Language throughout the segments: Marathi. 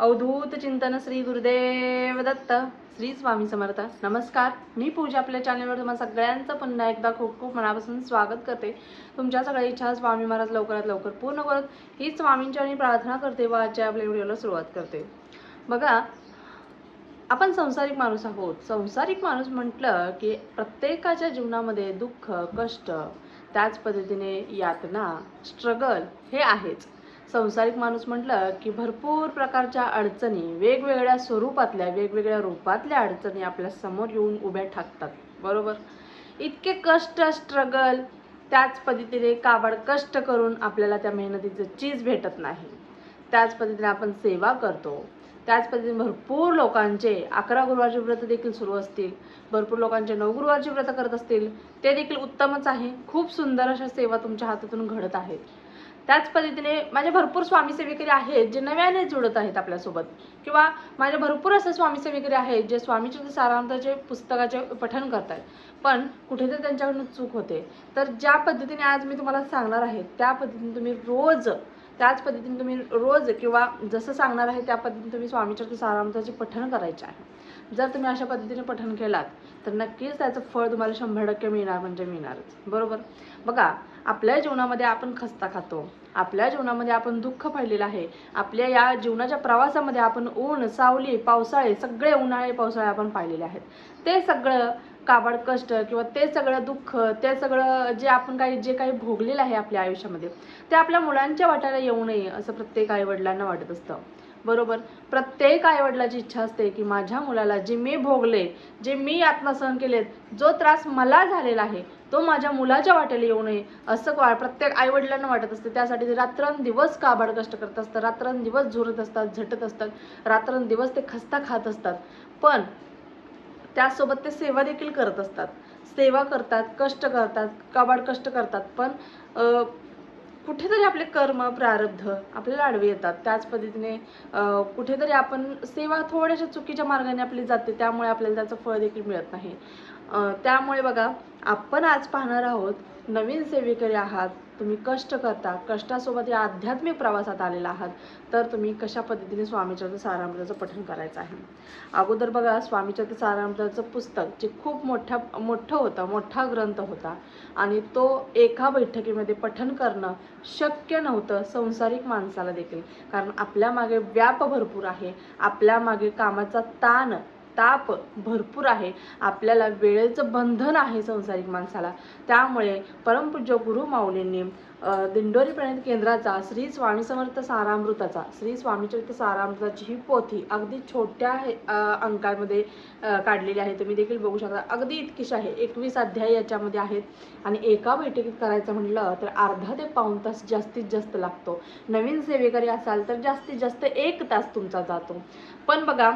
अवधूत चिंतन श्री गुरुदेव दत्त श्री स्वामी समर्थ. नमस्कार. मी पूजा आपल्या चॅनलवर तुम्हाला सगळ्यांचं पुन्हा एकदा खूप खूप मनापासून स्वागत करते. तुमच्या सगळ्या इच्छा स्वामी महाराज लवकरात लवकर पूर्ण करत ही स्वामींची आणि प्रार्थना करते व आजच्या आपल्या व्हिडिओला सुरुवात करते. बघा आपण संसारिक माणूस आहोत. संसारिक माणूस म्हटलं की प्रत्येकाच्या जीवनामध्ये दुःख कष्ट त्याच पद्धतीने यातना स्ट्रगल हे आहेच. संसारिक माणूस म्हटलं की भरपूर प्रकारच्या अडचणी वेगवेगळ्या स्वरूपातल्या वेगवेगळ्या रूपातल्या अडचणी आपल्यासमोर येऊन उभ्या ठाकतात. बरोबर? इतके कष्ट स्ट्रगल त्याच पद्धतीने काबाड कष्ट करून आपल्याला त्या मेहनतीचं चीज भेटत नाही. त्याच पद्धतीने आपण सेवा करतो. त्याच पद्धतीने भरपूर लोकांचे अकरा गुरुवारचे व्रत देखील सुरू असतील. भरपूर लोकांचे नऊ गुरुवारचे व्रत करत असतील. ते देखील उत्तमच आहे. खूप सुंदर अशा सेवा तुमच्या हातातून घडत आहेत. त्याच पद्धतीने माझे भरपूर स्वामी आहेत जे नव्याने जुळत आहेत आपल्यासोबत. किंवा माझे भरपूर असे स्वामीसेविकरी आहेत जे स्वामीचरित्र सारांताचे पुस्तकाचे पठण करत आहेत पण कुठेतरी त्यांच्याकडून चूक होते. तर ज्या पद्धतीने आज मी तुम्हाला सांगणार आहे त्या पद्धतीने तुम्ही रोज त्याच पद्धतीने तुम्ही रोज किंवा जसं सांगणार आहे त्या पद्धतीने तुम्ही स्वामीचरित्र सारांताचे पठण करायचे आहे. जर तुम्ही अशा पद्धतीने पठण केलात तर नक्कीच त्याचं फळ तुम्हाला शंभर टक्के मिळणार म्हणजे मिळणारच. बरोबर? बघा आपल्या जीवनामध्ये आपण खस्ता खातो. आपल्या जीवनामध्ये आपण दुःख पाहिलेलं आहे. आपल्या या जीवनाच्या प्रवासामध्ये आपण ऊन सावली पावसाळे सगळे उन्हाळे पावसाळे आपण पाहिलेले आहेत. ते सगळं काबाड कष्ट किंवा ते सगळं दुःख ते सगळं जे आपण काही जे काही भोगलेलं आहे आपल्या आयुष्यामध्ये ते आपल्या मुलांच्या वाट्याला येऊ नये असं प्रत्येक आईवडिलांना वाटत असतं. बरोबर? प्रत्येक आईवडिलाची इच्छा असते की माझ्या मुलाला जे मी भोगले जे मी आत्मसहन केलेत जो त्रास मला झालेला आहे तो माझ्या मुलाच्या वाटेला येऊ नये असं वा प्रत्येक आईवडिलांना वाटत असते. त्यासाठी ते रात्रंदिवस काबाड कष्ट करत असतात रात्रंदिवस झुरत असतात झटत असतात रात्रंदिवस ते खस्ता खात असतात. पण त्यासोबत ते सेवा देखील करत असतात. सेवा करतात कष्ट करतात काबाड कष्ट करतात. पण कुठेतरी आपले कर्म प्रारब्ध आपल्याला आडवे येतात. त्याच पद्धतीने कुठेतरी आपण सेवा थोड्याशा चुकीच्या मार्गाने आपली जाते. त्यामुळे आपल्याला त्याचं फळ देखील मिळत नाही. त्यामुळे बघा आपण आज पाहणार आहोत नवीन सेवेकरी आहात तुम्ही कष्ट करता कष्टासोबत या आध्यात्मिक प्रवासात आलेला आहात तर तुम्ही कशा पद्धतीने स्वामीचरित्र सारामृताचं पठन करायचं आहे? अगोदर बघा स्वामीचरित्र सारामृताचं पुस्तक जे खूप मोठ्या मोठं होतं मोठा ग्रंथ होता आणि तो एका बैठकीमध्ये पठन करणं शक्य नव्हतं संसारिक माणसाला देखील. कारण आपल्या मागे व्याप भरपूर आहे आपल्या मागे कामाचा ताण ताप भरपूर आहे. आपल्याला वेळेचं बंधन आहे संसारिक माणसाला. त्यामुळे परमपूज्य गुरु माऊलींनी दिंडोरी प्रणित केंद्राचा श्री स्वामी समर्थ सारामृताचा श्री स्वामीचरित्र सारामृताची ही पोथी अगदी छोट्या अंकामध्ये काढलेली आहे. तुम्ही देखील बघू शकता. अगदी इतकीशी आहे. एकवीस अध्याय याच्यामध्ये आहेत. आणि एका बैठकीत करायचं म्हटलं तर अर्धा ते पाऊण तास जास्तीत जास्त लागतो. नवीन सेवेकरी असाल तर जास्तीत जास्त एक तास तुमचा जातो. पण बघा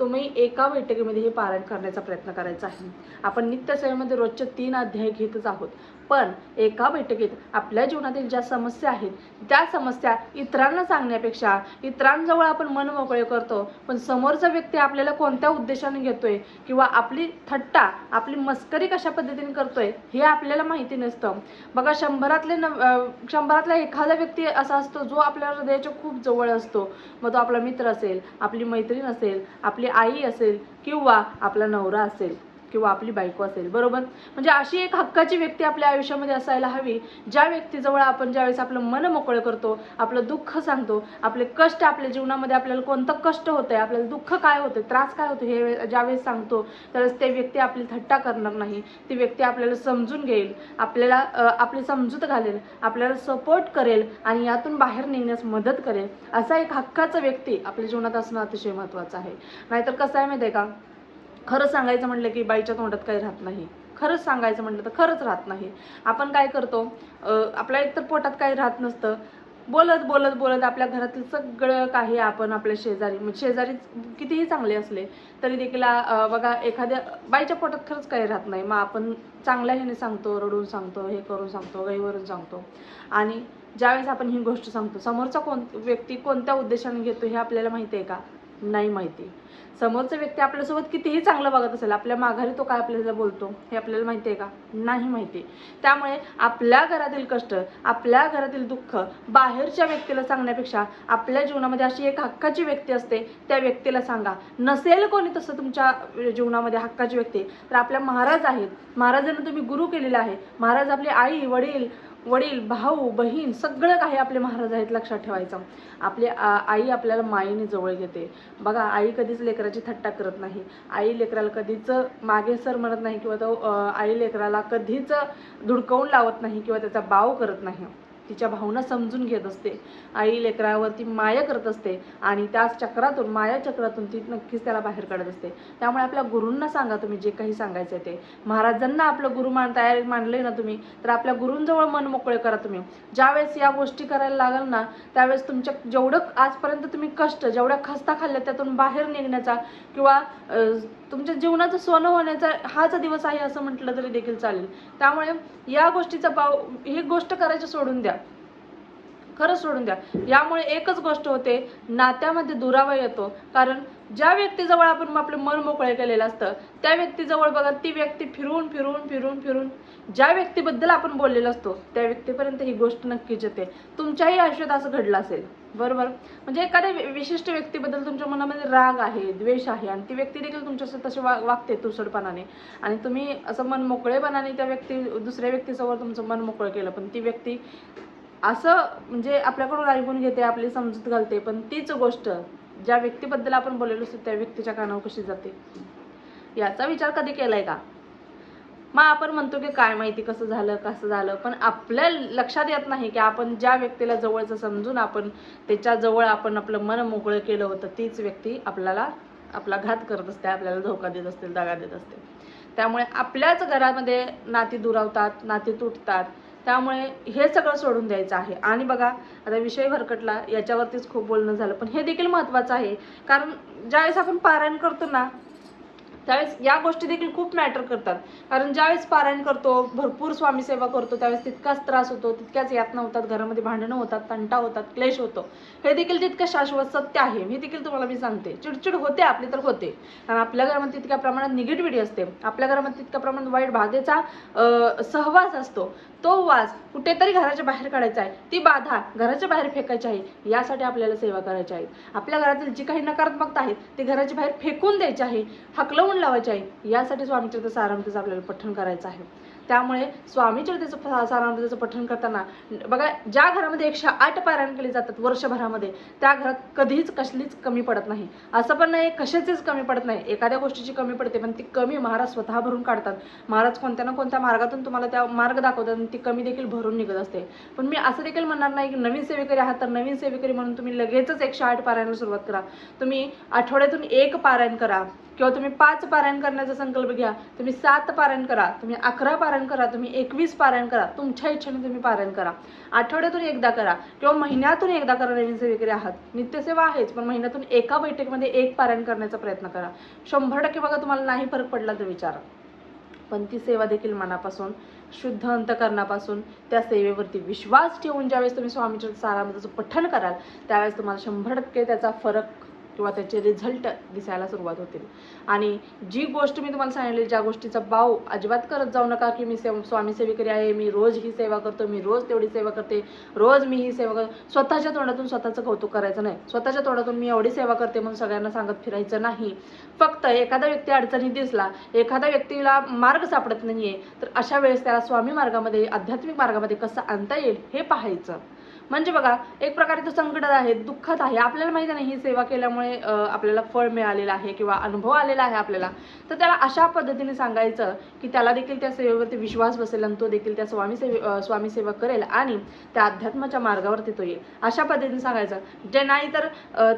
तुम्ही एका बैठकीमध्ये हे पारायण करण्याचा प्रयत्न करायचा आहे. आपण नित्यसेवेमध्ये रोजचे तीन अध्याय घेतच आहोत. पण एका बैठकीत आपल्या जीवनातील ज्या समस्या आहेत त्या समस्या इतरांना सांगण्यापेक्षा इतरांजवळ आपण मन मोकळे करतो पण समोरचा व्यक्ती आपल्याला कोणत्या उद्देशाने घेतोय किंवा आपली थट्टा आपली मस्करी कशा पद्धतीने करतोय हे आपल्याला माहिती नसतं. बघा शंभरातले न शंभरातला एखादा व्यक्ती असा असतो जो आपल्या हृदयाच्या खूप जवळ असतो. मग तो आपला मित्र असेल आपली मैत्रीण असेल आपली आई असेल किंवा आपला नवरा असेल. किंवा आपली बायको असेल बरोबर? म्हणजे अशी एक हक्काची व्यक्ती आपल्या आयुष्यामध्ये असायला हवी ज्या व्यक्तीजवळ आपण ज्यावेळेस आपलं मन मोकळं करतो आपलं दुःख सांगतो आपले कष्ट आपल्या जीवनामध्ये आपल्याला कोणतं कष्ट होतंय आपल्याला दुःख काय होतं त्रास काय होतो हे ज्यावेळेस सांगतो त्यावेळेस ते व्यक्ती आपली थट्टा करणार नाही. ती व्यक्ती आपल्याला समजून घेईल आपल्याला आपली समजूत घालेल आपल्याला सपोर्ट करेल आणि यातून बाहेर निघण्यास मदत करेल. असा एक हक्काचा व्यक्ती आपल्या जीवनात असणं अतिशय महत्त्वाचं आहे. नाहीतर कसं आहे माहिती आहे का? खरं सांगायचं म्हटलं की बाईच्या तोंडात काही राहत नाही. खरंच सांगायचं म्हटलं तर खरंच राहत नाही. आपण काय करतो आपल्या एकतर पोटात काही राहत नसतं. बोलत बोलत बोलत आपल्या घरातील सगळं काही आपण आपल्या शेजारी म्हणजे शेजारी कितीही चांगले असले तरी देखील बघा एखाद्या बाईच्या पोटात खरंच काही राहत नाही. मग आपण चांगल्या ह्याने सांगतो रडून सांगतो हे करून सांगतो गहीवरून सांगतो. आणि ज्यावेळेस आपण ही गोष्ट सांगतो समोरचा कोण व्यक्ती कोणत्या उद्देशाने घेतो हे आपल्याला माहिती आहे का? नाही माहिती. समोरचा व्यक्ती आपल्यासोबत कितीही चांगलं बघत असेल आपल्या माघारी तो काय आपल्याला बोलतो हे आपल्याला माहिती आहे का? नाही माहिती. त्यामुळे आपल्या घरातील कष्ट आपल्या घरातील दुःख बाहेरच्या व्यक्तीला सांगण्यापेक्षा आपल्या जीवनामध्ये अशी एक हक्काची व्यक्ती असते त्या व्यक्तीला सांगा. नसेल कोणी तसं तुमच्या जीवनामध्ये हक्काची व्यक्ती तर आपल्या महाराज आहेत. महाराजांना तुम्ही गुरु केलेला आहे. महाराज आपले आई वडील वडील भाऊ बहीण सगळं काही आपले महाराज आहेत लक्षात ठेवायचं. आपली आई आपल्याला माईने जवळ घेते. बघा आई कधीच लेकराची थट्टा करत नाही. आई लेकराला कधीच मागे सर म्हणत नाही किंवा तो आई लेकराला कधीच धुडकवून लावत नाही किंवा त्याचा बाव करत नाही. तिच्या भावना समजून घेत असते. आई लेकरावरती माया करत असते आणि त्याच चक्रातून माया चक्रातून ती नक्कीच त्याला बाहेर काढत असते. त्यामुळे आपल्या गुरूंना सांगा तुम्ही जे काही सांगायचं आहे ते. महाराजांना आपलं गुरु मान तयार मानले ना तुम्ही तर आपल्या गुरूंजवळ मन मोकळे करा तुम्ही. ज्यावेळेस या गोष्टी करायला लागल ना त्यावेळेस तुमच्या जेवढं आजपर्यंत तुम्ही कष्ट जेवढ्या खस्ता खाल्ल्या त्यातून बाहेर निघण्याचा किंवा तुमच्या जीवनाचं सोनं होण्याचा हाच दिवस आहे असं म्हटलं तरी देखील चालेल. त्यामुळे या गोष्टीचा भाव ही गोष्ट करायची सोडून द्या. खरंच सोडून द्या. यामुळे एकच गोष्ट होते नात्यामध्ये दुरावा येतो. कारण ज्या व्यक्तीजवळ आपण आपलं मन मोकळे केलेलं असतं त्या व्यक्तीजवळ बघा ती व्यक्ती फिरून फिरून फिरून फिरून ज्या व्यक्तीबद्दल आपण बोललेलो असतो त्या व्यक्तीपर्यंत ही गोष्ट नक्कीच येते. तुमच्याही आयुष्यात असं घडलं असेल बरोबर? म्हणजे एखाद्या विशिष्ट व्यक्तीबद्दल तुमच्या मनामध्ये राग आहे द्वेष आहे आणि ती व्यक्ती देखील तुमच्यासोबत तशी वा वागते तुसडपणाने आणि तुम्ही असं मन मोकळेपणाने त्या व्यक्ती दुसऱ्या व्यक्तीसमोर तुमचं मन मोकळं केलं पण ती व्यक्ती असं म्हणजे आपल्याकडून ऐकून घेते आपली समजूत घालते पण तीच गोष्ट ज्या व्यक्तीबद्दल आपण बोललेलो असतो त्या व्यक्तीच्या कानावर कशी जाते? याचा विचार कधी केलाय का? मग आपण म्हणतो की काय माहिती कसं झालं कसं झालं पण आपल्या लक्षात येत नाही की आपण ज्या व्यक्तीला जवळचं समजून आपण त्याच्याजवळ आपण आपलं मन मोकळं केलं होतं तीच व्यक्ती आपल्याला आपला घात करत असते आपल्याला धोका देत असते दगा देत असते. त्यामुळे आपल्याच घरामध्ये नाती दुरावतात नाती तुटतात त्यामुळे हे सगळं सोडून द्यायचं आहे. आणि बघा आता विषय भरकटला याच्यावरतीच खूप बोलणं झालं. पण हे देखील महत्त्वाचं आहे. कारण ज्यावेळेस आपण पारायण करतो ना त्यावेळेस या गोष्टी देखील खूप मॅटर करतात. कारण ज्यावेळेस पारायण करतो भरपूर स्वामी सेवा करतो त्यावेळेस तितकाच त्रास होतो तितक्याच यातना होतात घरामध्ये भांडणं होतात तंटा होतात क्लेश होतो. हे देखील तितकं शाश्वत सत्य आहे. हे देखील तुम्हाला मी सांगते. चिडचिड होते आपली तर होते. कारण आपल्या घरामध्ये तितक्या प्रमाणात निगेटिव्हिटी असते. आपल्या घरामध्ये तितक्या प्रमाणात वाईट बाधेचा सहवास असतो. तो वास कुठेतरी घराच्या बाहेर काढायचा आहे. ती बाधा घराच्या बाहेर फेकायची आहे. यासाठी आपल्याला सेवा करायची आहे. आपल्या घरातील जी काही नकारात्मकता आहेत ती घराच्या बाहेर फेकून द्यायची आहे. हकलवून लावायची आहे यासाठी स्वामीचरित्र सारामृताचं आपल्याला पठण करायचं आहे. त्यामुळे स्वामीचरित्राचं फ- पठण करताना बघा ज्या घरामध्ये एकशे आठ पारायण केली जातात वर्षभरामध्ये त्या घरात कधीच कसलीच कमी पडत नाही. असं पण नाही कशाचीच कमी पडत नाही. एखाद्या गोष्टीची कमी पडते पण ती कमी महाराज स्वतः भरून काढतात. महाराज कोणत्या ना कोणत्या मार्गातून तुम्हाला त्या मार्ग दाखवतात आणि ती कमी देखील भरून निघत असते. पण मी असं देखील म्हणणार नाही की नवीन सेवेकरी आहात तर नवीन सेवेकरी म्हणून तुम्ही लगेचच एकशे आठ पारायणाला सुरुवात करा. तुम्ही आठवड्यातून एक पारायण करा. किंवा तुम्ही पाच पारायण करण्याचा संकल्प घ्या. तुम्ही सात पारायण करा तुम्ही अकरा पारायण करा तुम्ही एकवीस पारायण करा तुमच्या इच्छेने तुम्ही पारायण करा. आठवड्यातून एकदा करा किंवा महिन्यातून एकदा करा नवीन सेवेकरी आहात. नित्यसेवा आहेच पण महिन्यातून एका बैठकीमध्ये एक पारायण करण्याचा प्रयत्न करा. शंभर टक्के बघा तुम्हाला नाही फरक पडला तर विचारा. पण ती सेवा देखील मनापासून शुद्ध अंतकरणापासून त्या सेवेवरती विश्वास ठेवून ज्यावेळेस तुम्ही स्वामीच्या सारामध्ये पठण कराल त्यावेळेस तुम्हाला शंभर टक्के त्याचा फरक किंवा त्याचे रिझल्ट दिसायला सुरुवात होतील. आणि जी गोष्ट मी तुम्हाला सांगितली ज्या गोष्टीचा भाव अजिबात करत जाऊ नका की मी सेव स्वामी सेवेकरी आहे मी रोज ही सेवा करतो मी रोज तेवढी सेवा करते रोज मी ही सेवा करतो स्वतःच्या तोंडातून स्वतःचं कौतुक करायचं नाही. स्वतःच्या तोंडातून मी एवढी सेवा करते म्हणून सगळ्यांना सांगत फिरायचं नाही. फक्त एखादा व्यक्ती अडचणीत दिसला एखाद्या व्यक्तीला मार्ग सापडत नाहीये तर अशा वेळेस त्याला स्वामी मार्गामध्ये आध्यात्मिक मार्गामध्ये कसं आणता येईल हे पाहायचं. म्हणजे बघा एक प्रकारे तो संकटात आहे दुःखात आहे. आपल्याला माहिती नाही ही सेवा केल्यामुळे आपल्याला फळ मिळालेलं आहे किंवा अनुभव आलेला आहे आपल्याला. तर त्याला अशा पद्धतीने सांगायचं की त्याला देखील त्या सेवेवरती विश्वास बसेल आणि तो देखील त्या स्वामी सेवे स्वामी सेवा करेल आणि त्या अध्यात्माच्या मार्गावरती तो येईल. अशा पद्धतीने सांगायचं. जे नाही तर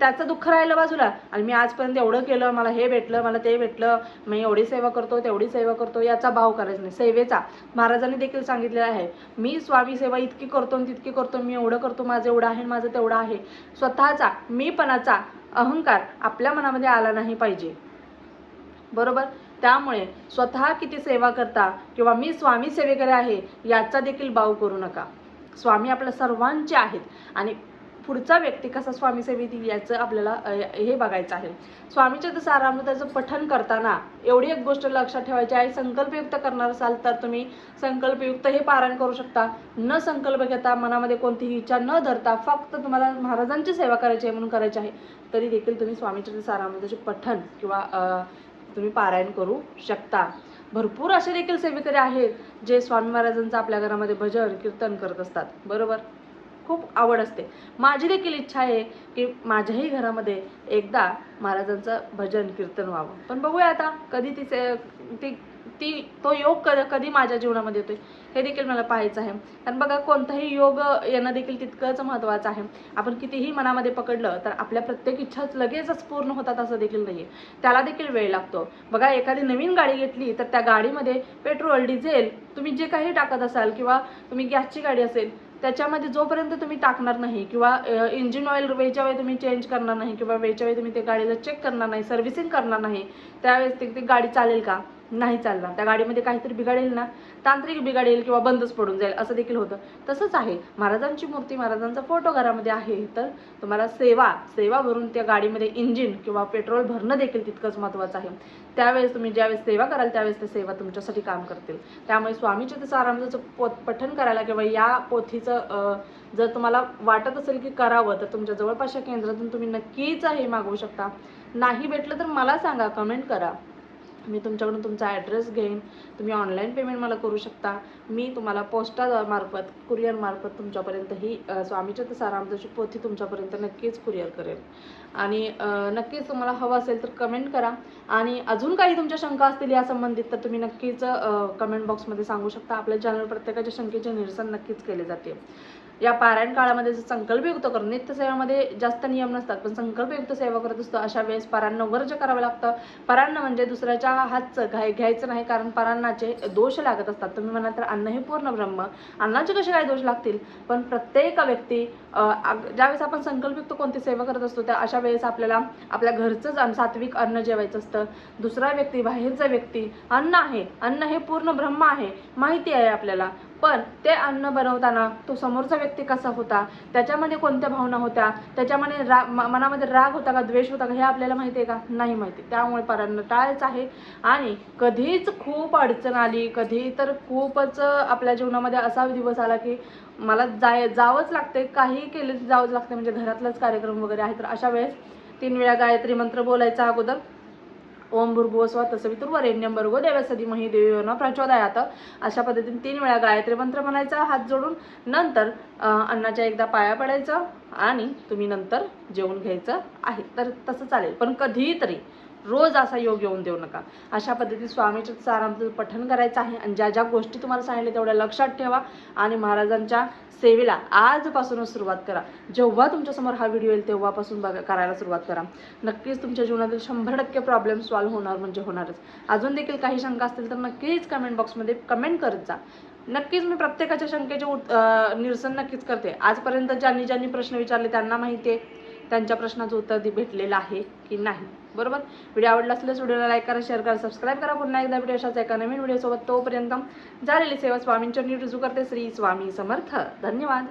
त्याचं दुःख राहिलं बाजूला. आणि मी आजपर्यंत एवढं केलं मला हे भेटलं मला ते भेटलं मी एवढी सेवा करतो तेवढी सेवा करतो याचा भाव करायचा नाही. सेवेचा. महाराजांनी देखील सांगितलेला आहे मी स्वामी सेवा इतकी करतो आणि तितकी करतो मी एवढं करतो माझं एवढं आहे माझं तेवढं आहे. स्वतःचा मीपणाचा अहंकार आपल्या मनामध्ये आला नाही पाहिजे. बरोबर? त्यामुळे स्वतः किती सेवा करता किंवा मी स्वामी सेवेकरी आहे याचा देखील बाव करू नका. स्वामी आपल्या सर्वांचे आहेत आणि पुढचा व्यक्ती कसा स्वामी सेवेतील याचं आपल्याला हे बघायचं आहे. स्वामीच्या तर सारामृताचं पठन करताना एवढी एक गोष्ट लक्षात ठेवायची आहे संकल्पयुक्त करणार असाल तर तुम्ही संकल्पयुक्त हे पारायण करू शकता. न संकल्प घेता मनामध्ये कोणतीही इच्छा न धरता फक्त तुम्हाला महाराजांची सेवा करायची आहे म्हणून करायची आहे तरी देखील तुम्ही स्वामीच्या सारामृताचे पठन किंवा तुम्ही पारायण करू शकता. भरपूर असे देखील सेवेकरी आहेत जे स्वामी महाराजांचं आपल्या घरामध्ये भजन कीर्तन करत असतात. बरोबर? खूप आवड असते. माझी देखील इच्छा आहे की माझ्याही घरामध्ये एकदा महाराजांचं भजन कीर्तन व्हावं. पण बघूया आता कधी तिचे ती ती तो योग कधी कधी माझ्या जीवनामध्ये येतोय हे देखील मला पाहायचं आहे. कारण बघा कोणताही योग येणं देखील तितकंच महत्त्वाचं आहे. आपण कितीही मनामध्ये पकडलं तर आपल्या प्रत्येक इच्छाच लगेचच पूर्ण होतात असं देखील नाही आहे त्याला देखील वेळ लागतो. बघा एखादी नवीन गाडी घेतली तर त्या गाडीमध्ये पेट्रोल डिझेल तुम्ही जे काही टाकत असाल किंवा तुम्ही गॅसची गाडी असेल त्याच्यामध्ये जोपर्यंत तुम्ही टाकणार नाही किंवा इंजिन ऑइल वेळच्या वेळी तुम्ही चेंज करणार नाही किंवा वेळच्या वेळी तुम्ही ते गाडीला चेक करणार नाही सर्व्हिसिंग करणार नाही त्यावेळेस ती ती गाडी चालेल का? नाही चालणार. त्या गाडीमध्ये काहीतरी बिघाडेल ना तांत्रिक बिघाडेल किंवा बंदच पडून जाईल असं देखील होतं. तसंच आहे. महाराजांची मूर्ती महाराजांचा फोटो घरामध्ये आहे तर तुम्हाला सेवा सेवा भरून त्या गाडीमध्ये इंजिन किंवा पेट्रोल भरणं देखील तितकंच महत्त्वाचं आहे. त्यावेळेस तुम्ही ज्यावेळेस सेवा कराल त्यावेळेस त्या सेवा तुमच्यासाठी काम करतील. त्यामुळे स्वामीच्या तसं आरामचं पोत पठण करायला किंवा या पोथीचं जर तुम्हाला वाटत असेल की करावं तर तुमच्या जवळपासच्या केंद्रातून तुम्ही नक्कीच हे मागवू शकता. नाही भेटलं तर मला सांगा कमेंट करा. मी तुमच्याकडून तुमचा ॲड्रेस घेईन. तुम्ही ऑनलाईन पेमेंट मला करू शकता. मी तुम्हाला पोस्टामार्फत मार्फत तुमच्यापर्यंत ही स्वामीच्या तर पोथी तुमच्यापर्यंत नक्कीच कुरिअर करेल. आणि नक्कीच तुम्हाला हवं असेल तर कमेंट करा. आणि अजून काही तुमच्या शंका असतील या संबंधित तर तुम्ही नक्कीच कमेंट बॉक्समध्ये सांगू शकता. आपल्या चॅनल प्रत्येकाच्या शंकेचे निरसन नक्कीच केले जाते. या पारायण काळामध्ये जर संकल्पयुक्त करून नित्यसेवेमध्ये जास्त नियम नसतात पण संकल्पयुक्त सेवा करत असतो अशा वेळेस परान्न वर्ज करावं लागतं. परांना म्हणजे दुसऱ्याच्या हातचं घाय घ्यायचं नाही कारण परांनाचे दोष लागत असतात. तुम्ही म्हणाल तर अन्न हे पूर्ण ब्रह्म. अन्नाचे कसे काय दोष लागतील? पण प्रत्येक व्यक्ती आग- ज्यावेळेस आपण संकल्पयुक्त कोणती सेवा करत असतो त्या अशा वेळेस आपल्याला आपल्या घरचंच अन्न सात्विक अन्न जेवायचं असतं. दुसरा व्यक्ती बाहेरचा व्यक्ती अन्न आहे. अन्न हे पूर्ण ब्रह्म आहे. माहिती आहे आपल्याला. पण ते अन्न बनवताना तो समोरचा व्यक्ती कसा होता त्याच्यामध्ये कोणत्या भावना होत्या त्याच्यामध्ये रा म- मनामध्ये राग होता का द्वेष होता का हे आपल्याला माहिती आहे का? नाही माहिती. त्यामुळे परांना टाळायचं आहे. आणि कधीच खूप अडचण आली कधी तर खूपच आपल्या जीवनामध्ये असा दिवस आला की मला जाय जावंच लागते काही केलं जावंच लागते म्हणजे घरातलाच कार्यक्रम वगैरे आहे. तर अशा वेळेस तीन वेळा गायत्री मंत्र बोलायचा अगोदर. ओम भूर्भुव स्व तसवितुर्वरेण्यं भर्गो देवस्य मही देवी न प्रचोदयात. अशा पद्धतीने तीन वेळा गायत्री मंत्र म्हणायचा हात जोडून. नंतर अन्नाच्या एकदा पाया पडायचं आणि तुम्ही नंतर जेवून घ्यायचं आहे. तर तसं चालेल. पण कधीही तरी रोज असा योग येऊन देऊ नका. अशा पद्धतीने स्वामीचं सारांचं पठण करायचं आहे आणि ज्या ज्या गोष्टी तुम्हाला सांगितल्या तेवढ्या लक्षात ठेवा आणि महाराजांच्या सेवेला आजपासूनच सुरुवात करा. जेव्हा तुमच्यासमोर हा व्हिडिओ येईल तेव्हापासून बघा करायला सुरुवात करा. नक्कीच तुमच्या जीवनातील शंभर टक्के प्रॉब्लेम सॉल्व्ह होणार म्हणजे होणारच. अजून देखील काही शंका असतील तर नक्कीच कमेंट बॉक्समध्ये कमेंट करत जा. नक्कीच मी प्रत्येकाच्या शंकेचे उत- निरसन नक्कीच करते. आजपर्यंत ज्यांनी ज्यांनी प्रश्न विचारले त्यांना माहिती आहे त्यांच्या प्रश्नाचं उत्तर दे- भेटलेलं आहे की नाही. बरोबर? व्हिडिओ आवडला असल्यास व्हिडिओला लाईक करा शेअर करा सबस्क्राईब करा. पुन्हा एकदा व्हिडिओ अशाच एका नवीन व्हिडिओसोबत. तोपर्यंत झालेली सेवा स्वामींच्या रुजू करते श्री स्वामी समर्थ. धन्यवाद.